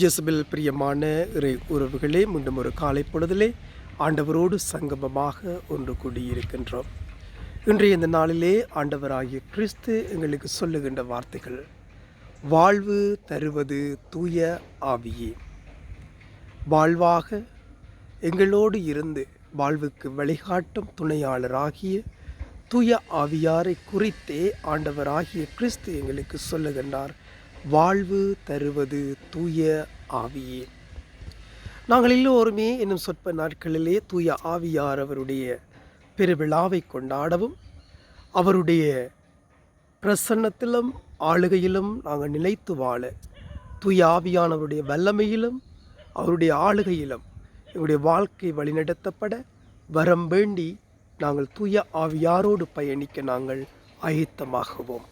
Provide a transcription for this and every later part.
ஜெசபில் பிரியமான இறை உறவுகளே மீண்டும் ஒரு காலை பொழுதிலே ஆண்டவரோடு சங்கமமாக ஒன்று கூடியிருக்கின்றோம். இன்றைய இந்த நாளிலே ஆண்டவராகிய கிறிஸ்து எங்களுக்கு சொல்லுகின்ற வார்த்தைகள் வாழ்வு தருவது தூய ஆவியே. வாழ்வாக எங்களோடு இருந்து வாழ்வுக்கு வழிகாட்டும் துணையாளராகிய தூய ஆவியாரை குறித்தே ஆண்டவராகிய கிறிஸ்து எங்களுக்கு சொல்லுகின்றார். வாழ்வு தருவது தூய ஆவியே. நாங்கள் எல்லோருமே இன்னும் சொற்ப நாட்களிலே தூய ஆவியார் அவருடைய பெருவிழாவை கொண்டாடவும் அவருடைய பிரசன்னத்திலும் ஆளுகையிலும் நாங்கள் நிலைத்து வாழ தூய ஆவியானவருடைய வல்லமையிலும் அவருடைய ஆளுகையிலும் எங்களுடைய வாழ்க்கை வழிநடத்தப்பட வரம் வேண்டி நாங்கள் தூய ஆவியாரோடு பயணிக்க நாங்கள் ஆயத்தமாகுவோம்.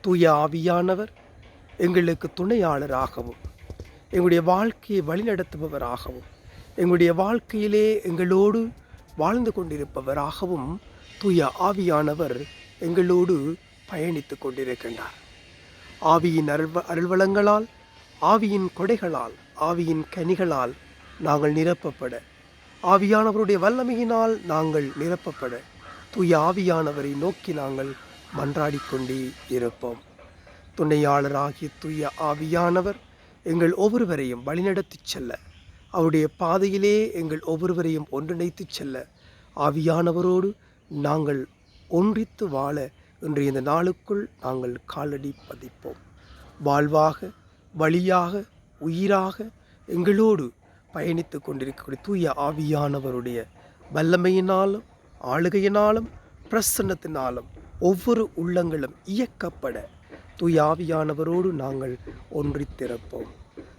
தூய ஆவியானவர் எங்களுக்கு துணையாளராகவும் எங்களுடைய வாழ்க்கையை வழிநடத்துபவராகவும் எங்களுடைய வாழ்க்கையிலே எங்களோடு வாழ்ந்து கொண்டிருப்பவராகவும் தூய ஆவியானவர் எங்களோடு பயணித்து கொண்டிருக்கின்றார். ஆவியின் அருள்வ அருள்வளங்களால் ஆவியின் கொடைகளால் ஆவியின் கனிகளால் நாங்கள் நிரப்பப்பட. ஆவியானவருடைய வல்லமையினால் நாங்கள் நிரப்பப்பட. தூய ஆவியானவரை நோக்கி நாங்கள் மன்றாடிக்கொண்டே இருப்போம். துணையாளராகிய தூய ஆவியானவர் எங்கள் ஒவ்வொருவரையும் வழிநடத்திச் செல்ல. அவருடைய பாதையிலே எங்கள் ஒவ்வொருவரையும் ஒன்றிணைத்துச் செல்ல. ஆவியானவரோடு நாங்கள் ஒன்றித்து வாழ இன்றைய இந்த நாளுக்குள் நாங்கள் காலடி பதிப்போம். வாழ்வாக வழியாக உயிராக எங்களோடு பயணித்து கொண்டிருக்கக்கூடிய தூய ஆவியானவருடைய வல்லமையினாலும் ஆளுகையினாலும் பிரசன்னத்தினாலும் ஒவ்வொரு உள்ளங்களும் இயக்கப்பட துயாவியானவரோடு நாங்கள் ஒன்றித்திருப்போம்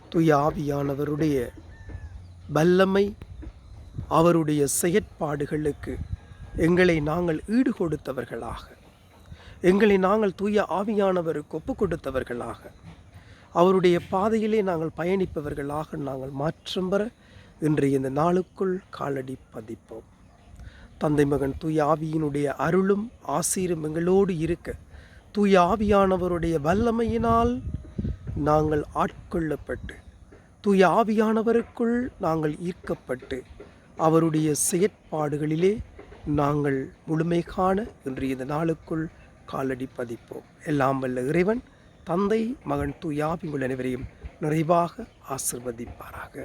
துயாவியானவருடைய வல்லமை அவருடைய செயற்பாடுகளுக்கு எங்களை நாங்கள் ஈடு கொடுத்தவர்களாக எங்களை நாங்கள் தூய ஆவியானவருக்கு ஒப்பு கொடுத்தவர்களாக அவருடைய பாதையிலே நாங்கள் பயணிப்பவர்களாக நாங்கள் மாற்றம் பெற இன்றைய இந்த நாளுக்குள் காலடி பதிப்போம். தந்தை மகன் தூய ஆவியினுடைய அருளும் ஆசீரும் எங்களோடு இருக்க தூய ஆவியானவருடைய வல்லமையினால் நாங்கள் ஆட்கொள்ளப்பட்டு தூய ஆவியானவருக்குள் நாங்கள் ஈர்க்கப்பட்டு அவருடைய செயற்பாடுகளிலே நாங்கள் முழுமை காண இன்றைய இந்த நாளுக்குள் காலடி பதிப்போம். எல்லாம் வல்ல இறைவன் தந்தை மகன் தூயாவி உள்ள அனைவரையும் நிறைவாக ஆசிர்வதிப்பாராக.